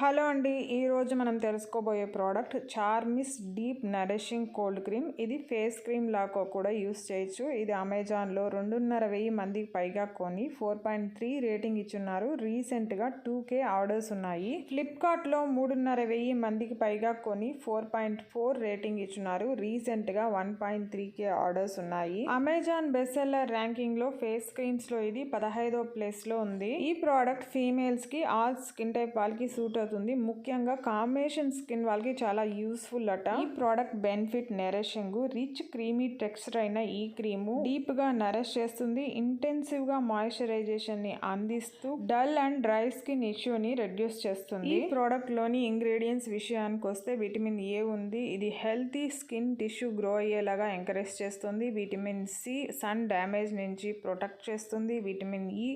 Hello అండి ఈరోజు మనం తెలుసుకోబోయే product Charmis deep nourishing cold cream. ఇది ఫేస్ క్రీమ్ లాగా కూడా యూస్ చేయొచ్చు. ఇది అమెజాన్లో రెండున్నర వెయ్యి మందికి పైగా కొని ఫోర్ పాయింట్ త్రీ రేటింగ్ ఇచ్చున్నారు. రీసెంట్గా టూ కే ఆర్డర్స్ ఉన్నాయి. ఫ్లిప్కార్ట్లో మూడున్నర వెయ్యి మందికి పైగా కొని ఫోర్ పాయింట్ ఫోర్ రేటింగ్ ఇచ్చున్నారు. రీసెంట్గా one point three K orders ఉన్నాయి. అమెజాన్ బెస్ట్ సెల్లర్ ర్యాంకింగ్లో ఫేస్ క్రీమ్స్లో ఇది పదహైదో ప్లేస్లో ఉంది. ఈ ప్రోడక్ట్ ఫీమేల్స్కి ఆల్ స్కిన్ టైప్ వాళ్ళకి సూట్ అవుతుంది ముఖ్యంగా కాంబినేషన్ స్కిన్ వాళ్ళకి చాలా యూస్ఫుల్ అట. ఈ product benefit nourishing rich creamy texture అయిన ఈ క్రీము డీప్గా నరిష్ చేస్తుంది. ఇంటెన్సివ్గా మాయిశ్చరైజేషన్ని అందిస్తూ డల్ అండ్ డ్రై స్కిన్ ఇష్యూని రెడ్యూస్ చేస్తుంది. ఈ ప్రోడక్ట్లోని ఇంగ్రీడియంట్స్ విషయానికి వస్తే విటమిన్ ఏ ఉంది. ఇది హెల్తీ స్కిన్ టిష్యూ గ్రో అయ్యేలాగా ఎంకరేజ్ చేస్తుంది. విటమిన్ సి సన్ డ్యామేజ్ నుంచి ప్రొటెక్ట్ చేస్తుంది. విటమిన్ ఈ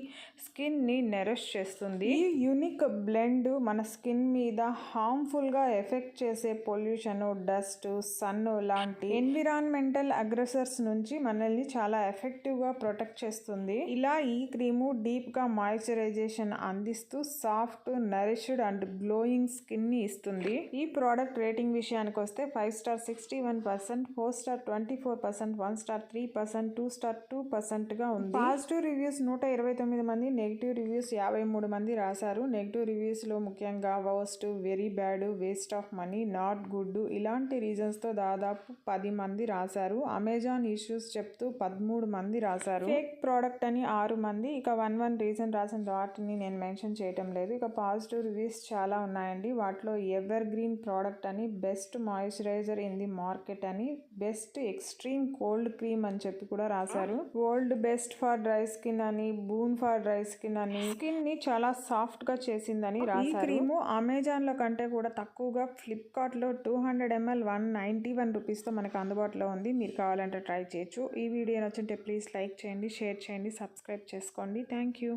స్కిన్ని నెరష్ చేస్తుంది. ఈ యూనిక్ బ్లెండ్ మన స్కిన్ స్కిన్ మీద హార్మ్ఫుల్గా ఎఫెక్ట్ చేసే పొల్యూషన్ డస్ట్ సన్ లాంటి ఎన్విరాన్మెంటల్ అగ్రెసర్స్ నుంచి మనల్ని చాలా ఎఫెక్టివ్గా ప్రొటెక్ట్ చేస్తుంది. ఇలా ఈ క్రీము డీప్గా మాయిశ్చరైజేషన్ అందిస్తూ సాఫ్ట్ నరిష్డ్ అండ్ గ్లోయింగ్ స్కిన్ని ఇస్తుంది. ఈ ప్రోడక్ట్ రేటింగ్ విషయానికి వస్తే five star sixty one percent four star twenty four percent one star three percent two star two పర్సెంట్గా ఉంది. పాజిటివ్ రివ్యూస్ నూట ఇరవై తొమ్మిది మంది నెగిటివ్ రివ్యూస్ యాభై మూడు మంది రాశారు. నెగిటివ్ రివ్యూస్లో ముఖ్యంగా ముఖ్యంగా worst very bad waste of money not good ఇలాంటి రీజన్స్తో దాదాపు పది మంది రాశారు. అమెజాన్ ఇష్యూస్ చెప్తూ పదమూడు మంది రాశారు. ఫేక్ ప్రోడక్ట్ అని ఆరు మంది. ఇక వన్ వన్ రీజన్ రాసిన వాటిని నేను మెన్షన్ చేయటం లేదు. ఇక పాజిటివ్ రివ్యూస్ చాలా ఉన్నాయండి. వాటిలో ఎవర్ గ్రీన్ ప్రోడక్ట్ అని best moisturiser in the market అని బెస్ట్ ఎక్స్ట్రీమ్ కోల్డ్ క్రీమ్ అని చెప్పి కూడా రాశారు. World best for dry skin అని బూన్ ఫర్ డ్రై స్కిన్ అని స్కిన్ని చాలా సాఫ్ట్గా చేసిందని రాశారు. క్రీము అమెజాన్లో కంటే కూడా తక్కువగా ఫ్లిప్కార్ట్లో two hundred ML one ninety one రూపీస్తో మనకు అందుబాటులో ఉంది. మీరు కావాలంటే ట్రై చేయొచ్చు. ఈ వీడియో నచ్చుంటే ప్లీజ్ లైక్ చేయండి షేర్ చేయండి సబ్స్క్రైబ్ చేసుకోండి. Thank you.